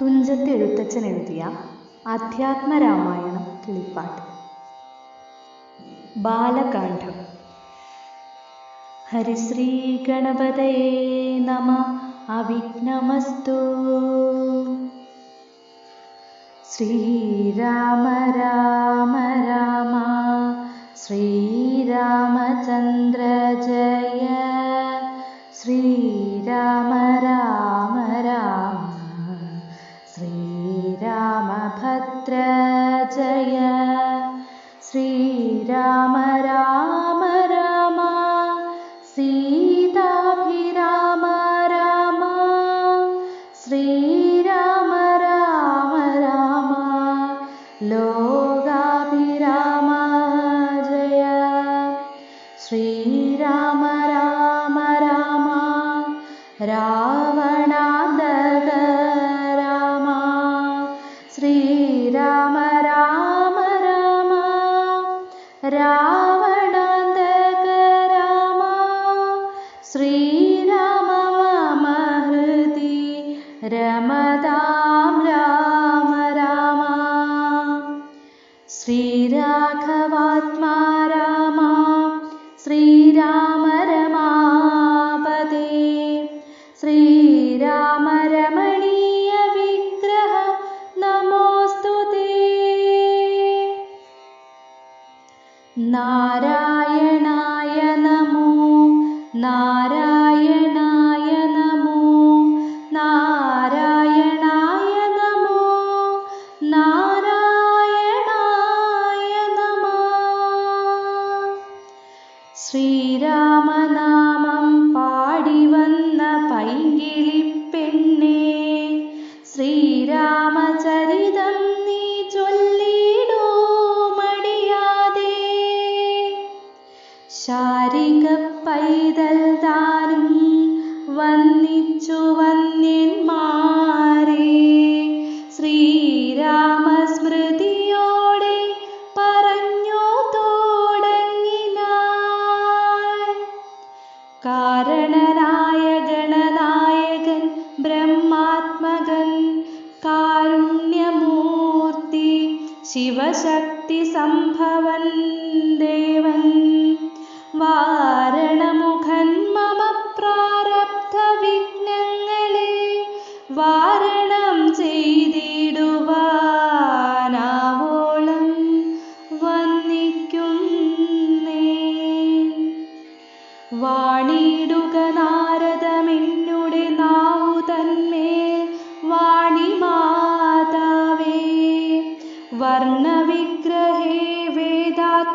തുഞ്ചത്ത് എഴുത്തച്ഛൻ എഴുതിയ അധ്യാത്മരാമായണം കിളിപ്പാട്ട്. ബാലകാന്ഡം. ഹരിശ്രീ ഗണപതയേ നമ അവിഘ്നമസ്തു. ശ്രീരാമ രാമ രാമ ശ്രീരാമചന്ദ്ര ജയ. ശ്രീരാമ രാമ രാമ. राम राम राम। सीताभिराम राम। श्रीराम राम राम। लोगाभिराम जय। जया श्रीराम श्रीराघवात्मा रामा श्रीराम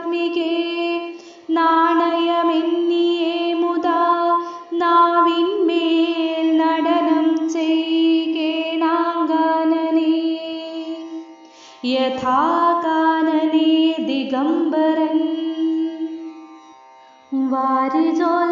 വേദാത്മികേ നാണയമെന്നിയേ മുതാ നാവിന്മേൽ നടനം ചെയ്കേണാങ്കാനനേ. യഥാകാനനേ ദിഗംബരൻ വാരിജോത്ഭവമുഖവാരിജവാസേ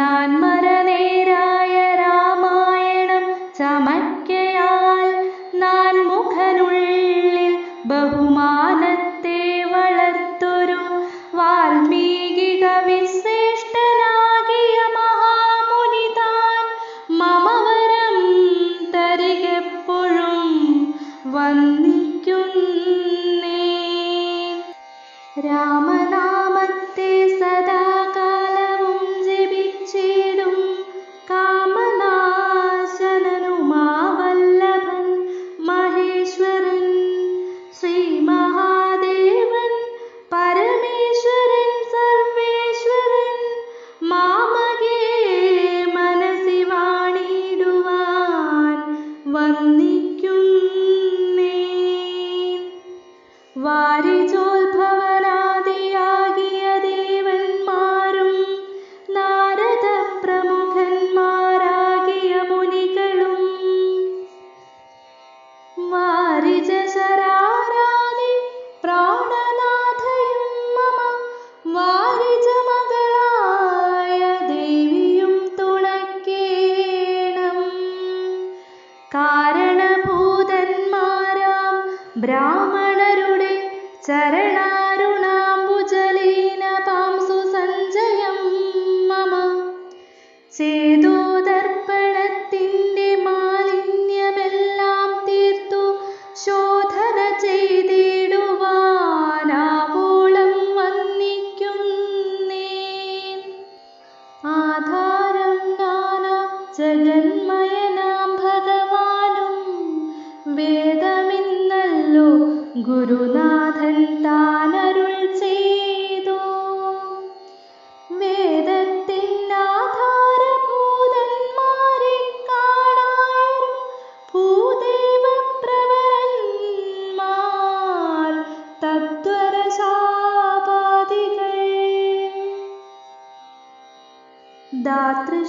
നാൻമരനേരായ രാമായണം ചമയ്ക്കയാൽ നാൻമുഖനുള്ളിൽ ബഹുമാനത്തെ വളർത്തൊരു. വാൽമീകി കവിശ്രേഷ്ഠനാകിയ മഹാമുനി താൻ മമവരം തരികെപ്പോഴും വന്നിക്കുന്നേ ബ്രാഹ്മണരുടെ ചരണാരുണാംബുജലീന गात्र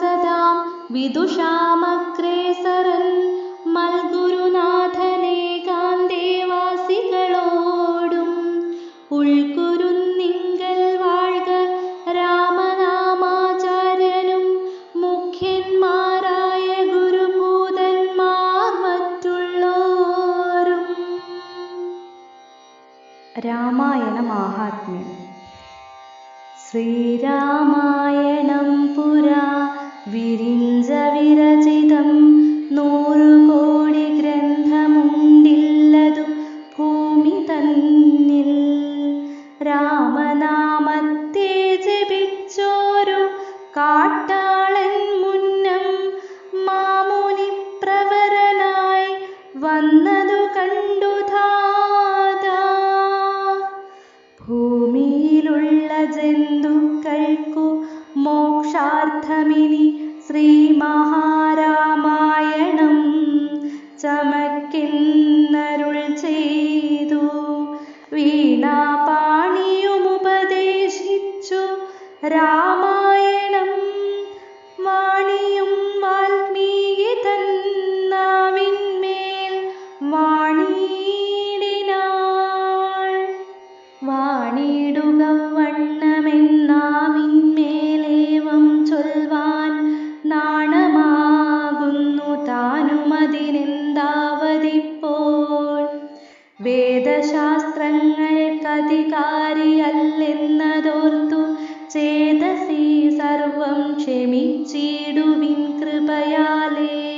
സദാം മൽഗുരുനാഥനെ കാന്തേവാസികളോടും ഉൾക്കുരുന്നിങ്കൽ വാഴ്ക രാമനാമാചാര്യനും മുഖ്യന്മാരായ ഗുരുഭൂതന്മാർ മറ്റുള്ളോരും. രാമായണ മാഹാത്മ്യം ശ്രീരാമായണം പുരാ വിരിഞ്ച വിരചിതം നൂറുകോടി ഗ്രന്ഥമുണ്ടില്ലതു ഭൂമി തന്നിൽ. രാമനാമത്തെ ജപിച്ചോരു കാട്ടാളൻ മുന്നം മാമുനി പ്രവരനായി വന്നതു കണ്ടു ഭൂമിയിലുള്ള ജന്തുക്കൾക്കു മോക്ഷാർത്ഥമിനി श्रीमहा ചേതസി സർവം ക്ഷമിച്ചിടുവിൻ കൃപയാലേ.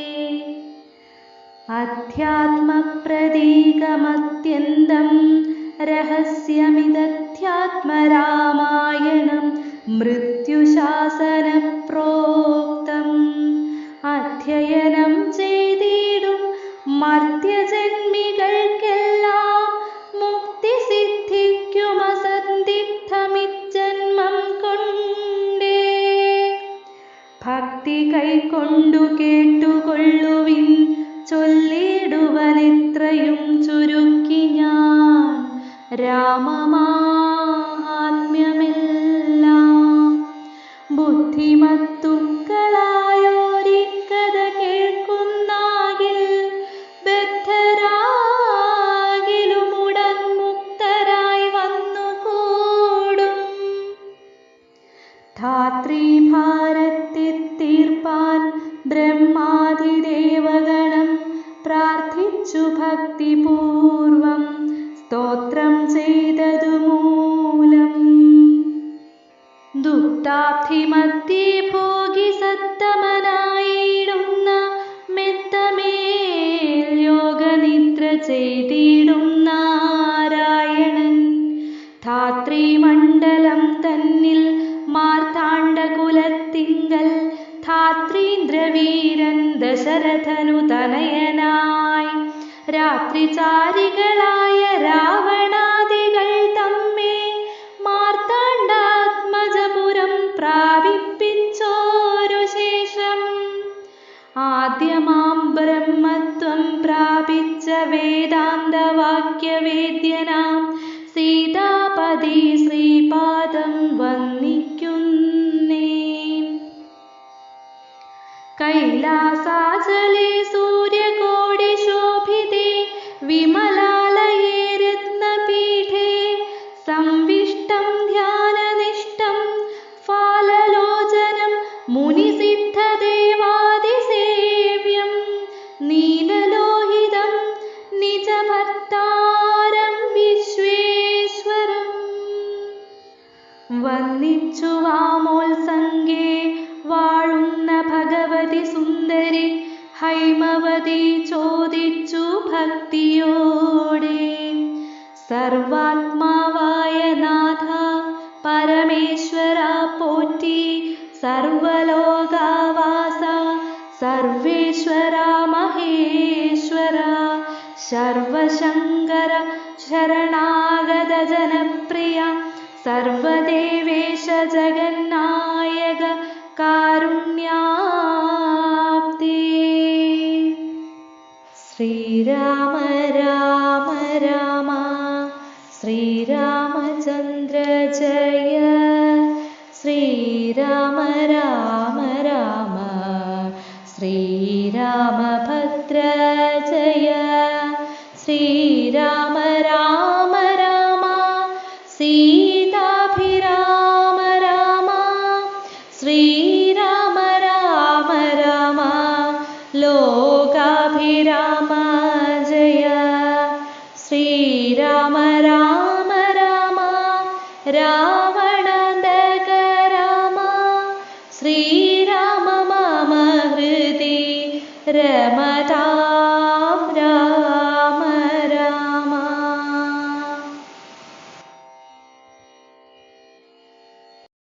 അധ്യാത്മപ്രതീകമത്യന്തം രഹസ്യമിതധ്യാത്മരാമായണം മൃത്യുശാസനപ്രോക്തം. അധ്യയനം ചെയ്തിടും മർത്യജന്മികൾക്കെല്ലാം കൈക്കൊണ്ടു കേട്ടുകൊള്ളുവിൻ. ചൊല്ലിടുവനിത്രയും ചുരുക്കി ഞാൻ. രാമമാത്മ്യമെല്ലാം ബുദ്ധിമത് chạy đi đông वेदान्तवाक्यवेद सर्वात्मा वाय नाथ परमेश्वरा पोटी सर्वलोकावासा सर्वेश्वरा महेश्वरा शर्वशङ्कर शरणागदजनप्रिया सर्वदेवेश जगन्नायककारुण्याप्ती श्रीराम राम राम। राम राम राम। श्रीरामभद्र